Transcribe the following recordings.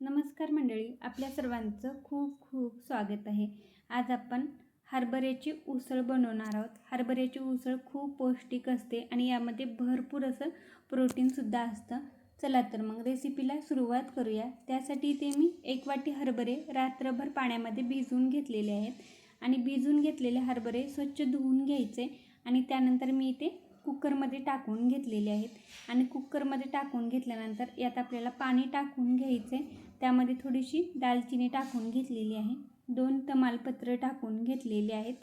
नमस्कार मंडळी आपल्या सर्वांचं खूप खूप स्वागत आहे. आज आपण हरभऱ्याची उसळ बनवणार आहोत. हरभऱ्याची उसळ खूप पौष्टिक असते आणि यामध्ये भरपूर असं प्रोटीनसुद्धा असतं. चला तर मग रेसिपीला सुरुवात करूया. त्यासाठी ते मी एक वाटी हरभरे रात्रभर पाण्यामध्ये भिजवून घेतलेले आहेत. आणि भिजून घेतलेले हरभरे स्वच्छ धुवून घ्यायचे आणि त्यानंतर मी इथे कुकरमध्ये टाकून घेतलेले आहेत. आणि कुकरमध्ये टाकून घेतल्यानंतर यात आपल्याला पाणी टाकून घ्यायचे. त्यामध्ये थोडीशी दालचिनी टाकून घेतलेली आहे. दोन तमालपत्र टाकून घेतलेले आहेत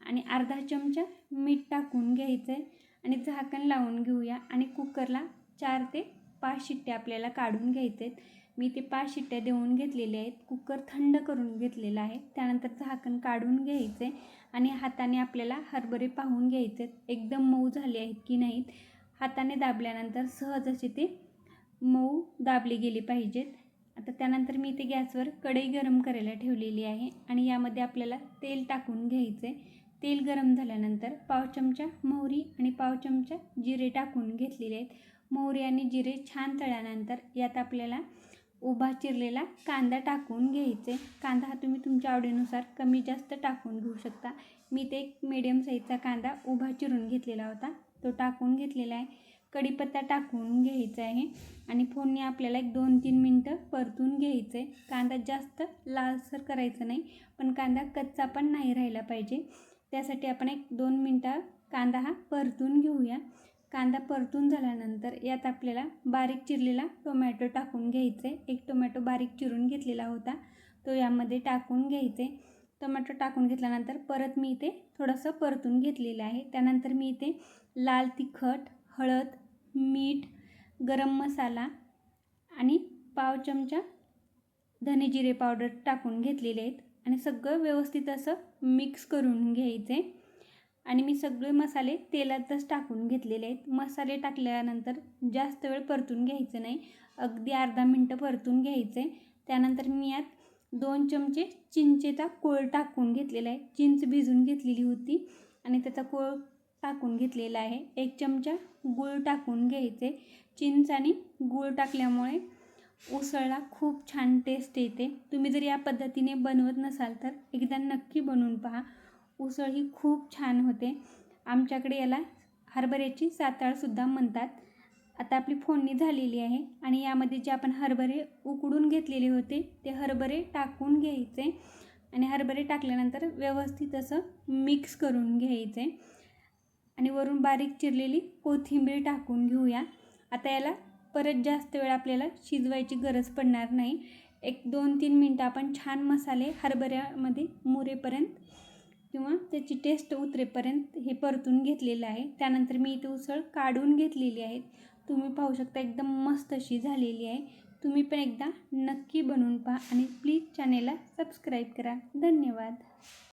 आणि अर्धा चमचा मीठ टाकून घ्यायचं आहे आणि झाकण लावून घेऊया आणि कुकरला चार ते पाच शिट्ट्या आपल्याला काढून घ्यायचे आहेत मी ते पाच शिट्ट्या देऊन घेतलेल्या आहेत. कुकर थंड करून घेतलेला आहे. त्यानंतर झाकण काढून घ्यायचे आणि हाताने आपल्याला हरभरे पाहून घ्यायचे आहेत एकदम मऊ झाले आहेत की नाहीत. हाताने दाबल्यानंतर सहज असे ते मऊ दाबले गेले पाहिजेत. आता त्यानंतर मी इथे गॅसवर कढई गरम करायला ठेवलेली आहे आणि यामध्ये आपल्याला तेल टाकून घ्यायचे तेल गरम झाल्यानंतर पाव चमचा मोहरी आणि पाव चमचा जिरे टाकून घेतलेले आहेत. मोहरी आणि जिरे छान तळल्यानंतर यात आपल्याला उभा चिरलेला कांदा टाकून घ्यायचे कांदा हा तुम्ही तुमच्या आवडीनुसार कमी जास्त टाकून घेऊ शकता. मी ते एक मीडियम साईजचा कांदा उभा चिरून घेतलेला होता. तो टाकून घेतलेला आहे. कढीपत्ता टाकून घ्यायचा आहे. आणि फोडणी आपल्याला एक दोन तीन मिनटं परतून घ्यायचं आहे कांदा जास्त लालसर करायचं नाही पण कांदा कच्चा पण नाही राहिला पाहिजे. त्यासाठी आपण एक दोन मिनटं कांदा हा परतून घेऊया. कांदा परतून झाल्यानंतर यात आपल्याला बारीक चिरलेला टोमॅटो टाकून घ्यायचे एक टोमॅटो बारीक चिरून घेतलेला होता. तो यामध्ये टाकून घ्यायचे टोमॅटो टाकून घेतल्यानंतर परत मी इथे थोडंसं परतून घेतलेलं आहे. त्यानंतर मी इथे लाल तिखट हळद मीठ गरम मसाला आणि पाव चमचा धने जिरे पावडर टाकून घेतलेले आहेत. आणि सगळं व्यवस्थित असं मिक्स करून घ्यायचे. आणि मी सगळे मसाले तेलातच टाकून घेतलेले आहेत. मसाले टाकल्यानंतर जास्त वेळ परतून घ्यायचं नाही. अगदी अर्धा मिनटं परतून घ्यायचे. त्यानंतर मी यात दोन चमचे चिंचेचा कोळ टाकून घेतलेला आहे. चिंच भिजून घेतलेली होती. आणि त्याचा कोळ टाकून घेतलेला आहे. एक चमचा गूळ टाकून घ्यायचे. चिंच आणि गूळ टाकल्यामुळे उसळला खूप छान टेस्ट येते. तुम्ही जर या पद्धतीने बनवत नसाल तर एकदा नक्की बनवून पहा. उसळ ही खूप छान होते. आमच्याकडे याला हरभऱ्याची साताळसुद्धा म्हणतात. आता आपली फोडणी झालेली आहे आणि यामध्ये जे आपण हरभरे उकडून घेतलेले होते ते हरभरे टाकून घ्यायचे. आणि हरभरे टाकल्यानंतर व्यवस्थित असं मिक्स करून घ्यायचे. आणि वरून बारीक चिरलेली कोथिंबीर टाकून घेऊया. आता याला परत जास्त वेळ आपल्याला शिजवायची गरज पडणार नाही. एक दोन तीन मिनटं आपण छान मसाले हरभऱ्यामध्ये मुरेपर्यंत किंवा त्याची टेस्ट उतरेपर्यंत हे परतून घेतलेलं आहे. त्यानंतर मी इथे उसळ काढून घेतलेली आहे. तुम्ही पाहू शकता एकदम मस्त अशी झालेली आहे. तुम्ही पण एकदा नक्की बनवून पहा आणि प्लीज चॅनेलला सबस्क्राईब करा. धन्यवाद.